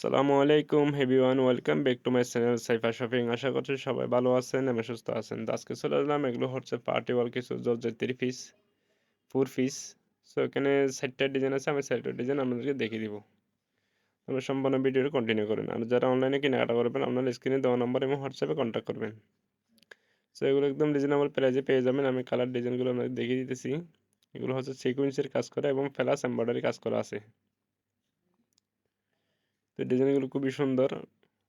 সালামু আলাইকুম hey everyone welcome back to my channel Saifa shopping আশা করছি সবাই ভালো আছেন এবং সুস্থ আছেন। আজকে চলে আসলাম, এগুলো হচ্ছে পার্টি ওয়াল কিছু জর্জের পিস ফোর পিস সো এখানে সাইডটা ডিজাইন আছে, আমি সাইডটা ডিজাইন আপনাদেরকে দেখিয়ে দিব। আমরা সম্পূর্ণ ভিডিওটা কন্টিনিউ করুন। আর যারা অনলাইনে কেনাকাটা করবেন, আপনার স্ক্রিনে দেওয়া নম্বর এবং হোয়াটসঅ্যাপে কন্ট্যাক্ট করবেন। সো এগুলো একদম রিজনেবল প্রাইজে পেয়ে যাবেন। আমি কালার ডিজাইনগুলো আপনাদের দেখিয়ে দিতেছি। এগুলো হচ্ছে সিকুয়েন্সের কাজ করা এবং ফ্লাস এম্ব্রয়ডারি কাজ করা আছে। তো ডিজাইনগুলো খুবই সুন্দর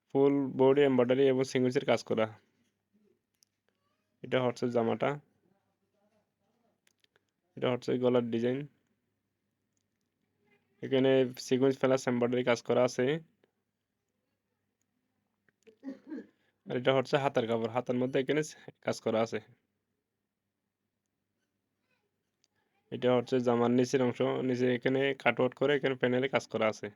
ফুল বডি এম্ব্রয়ডারি এবং সিঙ্গুসের কাজ করা। এটা হচ্ছে জামাটা। এটা হচ্ছে গলার ডিজাইন এখানে সিকুয়েন্স ফেলাস এম্ব্রয়ডারি কাজ করা আছে। আর এটা হচ্ছে হাতার কাপড়। হাতার মধ্যে এখানে কাজ করা আছে। এটা হচ্ছে জামার নিচের অংশ। নিচে এখানে কাটওয়ার্ট করে এখানে প্যানেলে কাজ করা আছে।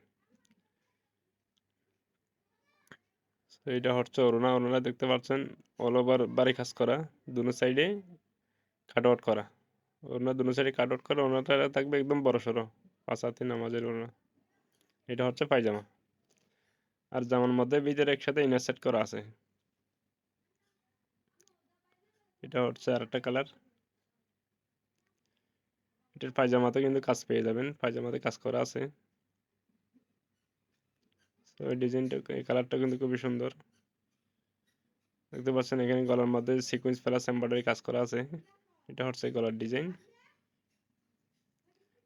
এটা হচ্ছে অরুণা। অরুণা দেখতে পাচ্ছেন অল ওভার বাড়ি কাজ করা, দুনো সাইডে কাট আউট করা। অরুণা দুনো সাইডে কাট আউট করা ওনাটা থাকবে একদম বড় সড়ো, পাঁচ হাতি নামাজের ওড়না এটা হচ্ছে পায়জামা। আর জামার মধ্যে ভিতরে একসাথে ইনার সেট করা আছে। এটা হচ্ছে আর একটা কালার এটার পায়জামাতে কিন্তু কাজ পেয়ে যাবেন, পায়জামাতে কাজ করা আছে। তো ডিজাইনটা এই কালারটা কিন্তু খুবই সুন্দর। দেখতে পাচ্ছেন এখানে গলার মধ্যে সিকুয়েন্স প্লাস এমব্রয়ডারি কাজ করা আছে। এটা হচ্ছে গলার ডিজাইন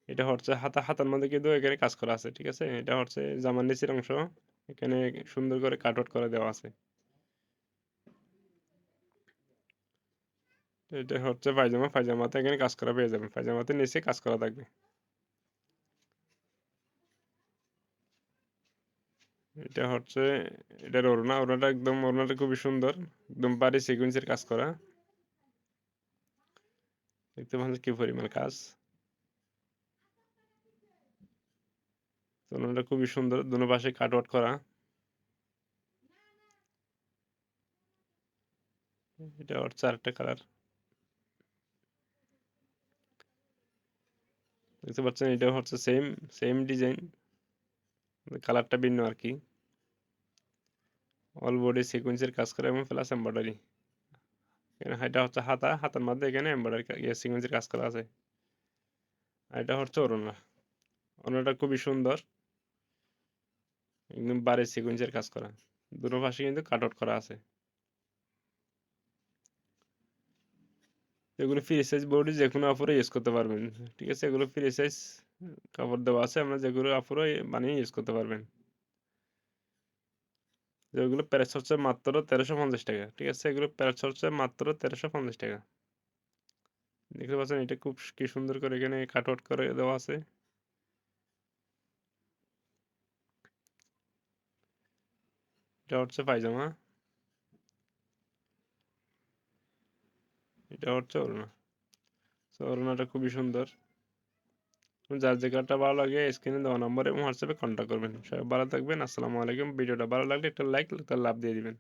এটা হচ্ছে হাতা, হাতার মধ্যে কিন্তু এখানে কাজ করা আছে, ঠিক আছে? এটা হচ্ছে জামার নিচের অংশ। এখানে সুন্দর করে কাট আউট করে দেওয়া আছে। এটা হচ্ছে পায়জামা, পায়জামাতে এখানে কাজ করা পেয়ে যাবেন। পায়জামাতে নিচে কাজ করা থাকবে। এটা হচ্ছে, এটার ওড়না, ওড়নাটা একদম, ওড়নাটা খুবই সুন্দর। একদম বাড়ি সিকুয়েন্সের কাজ করা। দেখতে পাচ্ছেন কি পরিমাণ কাজ। ওড়নাটা খুবই সুন্দর, দুনো পাশে কাট আউট করা। এটা হচ্ছে আরেকটা কালার দেখতে পাচ্ছেন এটা হচ্ছে সেম সেম ডিজাইন কালারটা ভিন্ন আর কি অল বডি সিকুয়েন্সের কাজ করে এবং প্লাস এম্ব্রয়ডারি এখানে এটা হচ্ছে হাতা, হাতার মধ্যে এখানে এম্ব্রয়ডারি সিকুয়েন্সের কাজ করা আছে। আর এটা হচ্ছে অরুণা অরুণাটা খুবই সুন্দর। একদম বারে সিকুয়েন্সের কাজ করা। দুটো পাশে কিন্তু কাট আউট করা আছে। এগুলো ফ্রি সাইজ বডি যে কোনো অফারে ইউজ করতে পারবেন। ঠিক আছে? এগুলো ফ্রি সাইজ কাপড় দেওয়া আছে, আমরা যেগুলো অফারে বানিয়ে ইউজ করতে পারবেন। যেগুলো প্যারেস হচ্ছে মাত্র তেরোশো পঞ্চাশ টাকা। ঠিক আছে? এগুলো প্যারেস হচ্ছে মাত্র তেরোশো পঞ্চাশ টাকা। দেখতে পাচ্ছেন এটা খুব কি সুন্দর করে এখানে কাট আউট করে দেওয়া আছে। এটা হচ্ছে পায়জামা। এটা হচ্ছে অরুণা তো অরুণাটা খুবই সুন্দর। যার যে কার্ডটা ভালো লাগে স্ক্রিনে দেওয়া নম্বর এবং হোয়াটসঅ্যাপে কন্ট্যাক্ট করবেন। সবাই ভালো থাকবেন। আসসালামু আলাইকুম। ভিডিওটা ভালো লাগলে একটা লাইক একটা লাভ দিয়ে দিবেন।